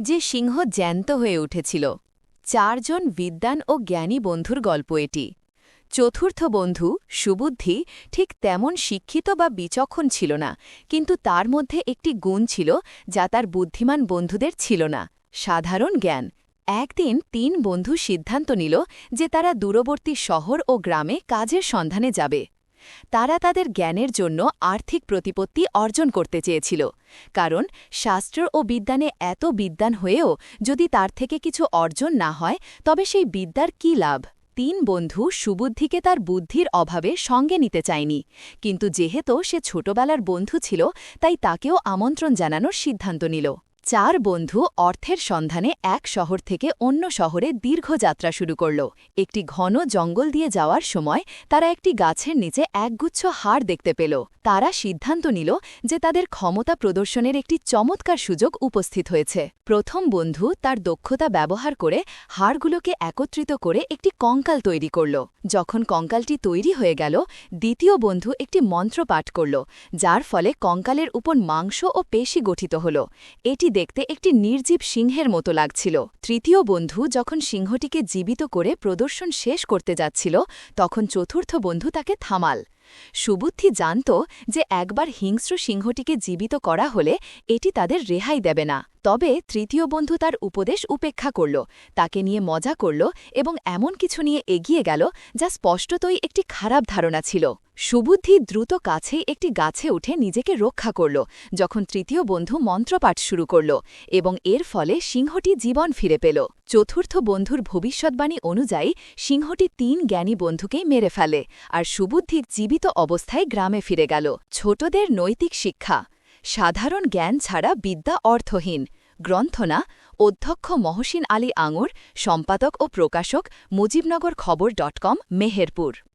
যে সিংহ জ্যান্ত হয়ে উঠেছিল। চারজন বিদ্বান ও জ্ঞানী বন্ধুর গল্প এটি। চতুর্থ বন্ধু, সুবুদ্ধি, ঠিক তেমন শিক্ষিত বা বিচক্ষণ ছিল না, কিন্তু তার মধ্যে একটি গুণ ছিল যা তার বুদ্ধিমান বন্ধুদের ছিল না, সাধারণ জ্ঞান। একদিন তিন বন্ধু সিদ্ধান্ত নিল যে তারা দূরবর্তী শহর ও গ্রামে কাজের সন্ধানে যাবে। তারা তাদের জ্ঞানের জন্য আর্থিক প্রতিপত্তি অর্জন করতে চেয়েছিল, কারণ শাস্ত্র ও বিদ্যানে এত বিদ্যান হয়েও যদি তার থেকে কিছু অর্জন না হয়, তবে সেই বিদ্যার কী লাভ? তিন বন্ধু সুবুদ্ধিকে তার বুদ্ধির অভাবে সঙ্গে নিতে চায়নি, কিন্তু যেহেতু সে ছোটবেলার বন্ধু ছিল, তাই তাকেও আমন্ত্রণ জানানোর সিদ্ধান্ত নিল। চার বন্ধু অর্থের সন্ধানে এক শহর থেকে অন্য শহরে দীর্ঘ যাত্রা শুরু করল। একটি ঘন জঙ্গল দিয়ে যাওয়ার সময় তারা একটি গাছের নিচে একগুচ্ছ হাড় দেখতে পেল। তারা সিদ্ধান্ত নিল যে তাদের ক্ষমতা প্রদর্শনের একটি চমৎকার সুযোগ উপস্থিত হয়েছে। প্রথম বন্ধু তার দক্ষতা ব্যবহার করে হাড়গুলোকে একত্রিত করে একটি কঙ্কাল তৈরি করল। যখন কঙ্কালটি তৈরি হয়ে গেল, দ্বিতীয় বন্ধু একটি মন্ত্র পাঠ করল, যার ফলে কঙ্কালের উপর মাংস ও পেশি গঠিত হল। এটি দেখতে একটি নির্জীব সিংহের মতো লাগছিল। তৃতীয় বন্ধু যখন সিংহটিকে জীবিত করে প্রদর্শন শেষ করতে যাচ্ছিল, তখন চতুর্থ বন্ধু তাকে থামাল। সুবুদ্ধি জানত যে একবার হিংস্র সিংহটিকে জীবিত করা হলে এটি তাদের রেহাই দেবে না। তবে তৃতীয় বন্ধু তার উপদেশ উপেক্ষা করল, তাকে নিয়ে মজা করল এবং এমন কিছু নিয়ে এগিয়ে গেল যা স্পষ্টতই একটি খারাপ ধারণা ছিল। সুবুদ্ধি দ্রুত কাছেই একটি গাছে উঠে নিজেকে রক্ষা করল, যখন তৃতীয় বন্ধু মন্ত্রপাঠ শুরু করল এবং এর ফলে সিংহটি জীবন ফিরে পেল। চতুর্থ বন্ধুর ভবিষ্যৎবাণী অনুযায়ী সিংহটি তিন জ্ঞানী বন্ধুকেই মেরে ফেলে, আর সুবুদ্ধির জীবিত অবস্থায় গ্রামে ফিরে গেল। ছোটদের নৈতিক শিক্ষা, সাধারণ জ্ঞান ছাড়া বিদ্যা অর্থহীন। গ্রন্থনা, অধ্যক্ষ মহসিন আলী আঙুর, সম্পাদক ও প্রকাশক মুজিবনগর খবর ডট কম, মেহেরপুর।